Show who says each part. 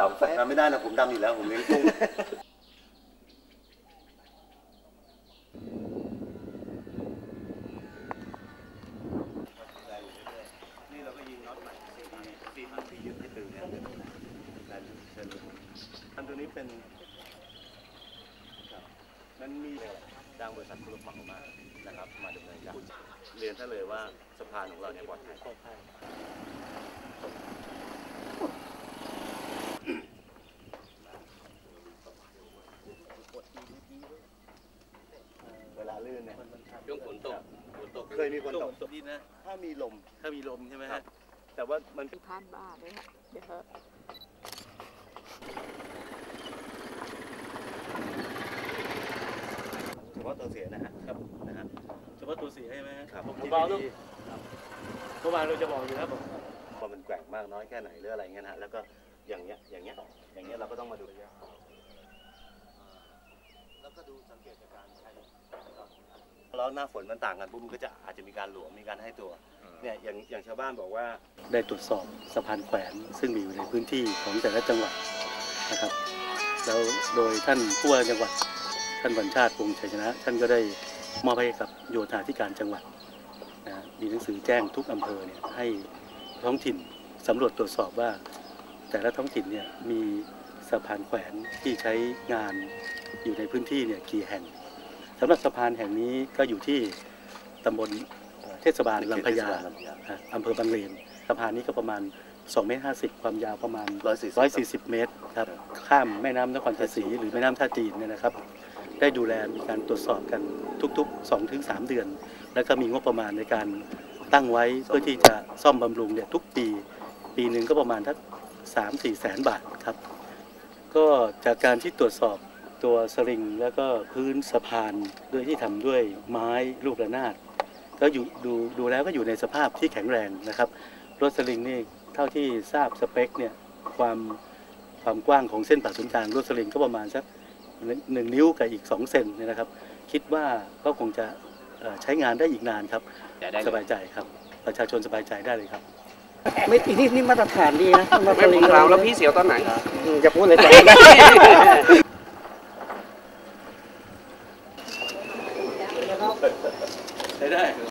Speaker 1: ดำใช่ไหม
Speaker 2: ดำแฟบ
Speaker 1: ดำไม่ได้นะผมดำอยู่แล้ว ผมเลี้ยงกุ้งนี่เราก็ยิงน็อตใหม่ซีมันที่ยึดให้ตึงเนี่ยการเชิญอันตัวนี้เป็นครับมันมีจ้างบริษัทผู้รับเหมามานะครับ มาดำเนินการเรียนท่านเลยว่าสะพานของเราเนี่ยปลอดภัยปลอดภัย เวลาลื่นเนี่ย
Speaker 3: ช่วงฝนตกฝนตก
Speaker 1: เคยมีคนตก
Speaker 3: นี่นะ
Speaker 1: ถ้ามีลม
Speaker 3: ถ้ามีลมใช่ไหม
Speaker 1: ครั
Speaker 3: ฮะ
Speaker 1: บ แต่ว่ามัน
Speaker 4: ที่พันบ้าเลยค่ะเดี๋ยวเถอะ
Speaker 1: เฉพาะตัวเสียนะฮะ
Speaker 3: ครับ
Speaker 1: นะฮะ
Speaker 3: เฉพาะตัวสีใช่ไหมฮะ
Speaker 1: ครับ
Speaker 3: ผมเบาลูกเมื่อวานเราจะบอกอยู่ครับผม
Speaker 1: พอมันแกว่งมากน้อยแค่ไหนหรืออะไรเงี้ยนะฮะแล้วก็อย่างเงี้ยอย่างเงี้ยอย่างเงี้ยเราก็ต้องมาดูระยะแล้ว ก็ดูสังเกตจากการใช้แล้วหน้าฝนมันต่างกันปุ๊บมันก็จะอาจจะมีการหลวมมีการให้ตัวเนี่ยอย่างอย่างชาวบ้านบอกว่า
Speaker 5: ได้ตรวจสอบสะพานแขวนซึ่งมีอยู่ในพื้นที่ของแต่ละจังหวัดนะครับ แล้วโดยท่านผู้ว่าจังหวัดท่านบัญชาติวงศ์ชัยชนะ ท่านก็ได้มอบให้กับโยธาธิการจังหวัดนะมีหนังสือแจ้งทุกอำเภอเนี่ยให้ท้องถิ่นสำรวจตรวจสอบว่า แต่ละท้องถิ่นเนี่ยมีสะพานแขวนที่ใช้งานอยู่ในพื้นที่เนี่ยกี่แห่งสำหรับสะพานแห่งนี้ก็อยู่ที่ตำบลเอ่อเทศบาลลำพญาอะอำเภอบางเลนสะพานนี้ก็ประมาณ2เมตร50 ความยาวประมาณ
Speaker 1: 140
Speaker 5: 140เมตรครับข้ามแม่น้ำนครชัยศรีหรือแม่น้ำท่าจีนเนี่ยนะครับ ได้ดูแลมีการตรวจสอบกันทุกๆ2ถึง3เดือน แล้วก็มีงบประมาณในการตั้งไว้เพื่อที่จะซ่อมบำรุงเนี่ยทุกปี ปีหนึ่งก็ประมาณทัก3 4แสนบาทครับ ก็จากการที่ตรวจสอบตัวสลิงแล้วก็พื้นสะพานด้วยที่ทำด้วยไม้ลูกระนาดก็อยู่ดูดูแล้วก็อยู่ในสภาพที่แข็งแรงนะครับรถสลิงนี่เท่าที่ทราบสเปคเนี่ยความความกว้างของเส้นผ่าศูนย์กลางรถสลิงก็ประมาณสักหนึ่งหนึ่งนิ้วกับอีก 2 เซนเนี่ยนะครับ คิดว่าก็คงจะเอ่อใช้งานได้อีกนานครับ สบายใจครับ ประชาชนสบายใจได้เลยครับ
Speaker 2: ไม่นี่นี่มาตรฐานดีนะมา
Speaker 6: ไม่ผมถามแล้วพี่เสียวตอนไหน
Speaker 2: อืมจะพูดเลยแต่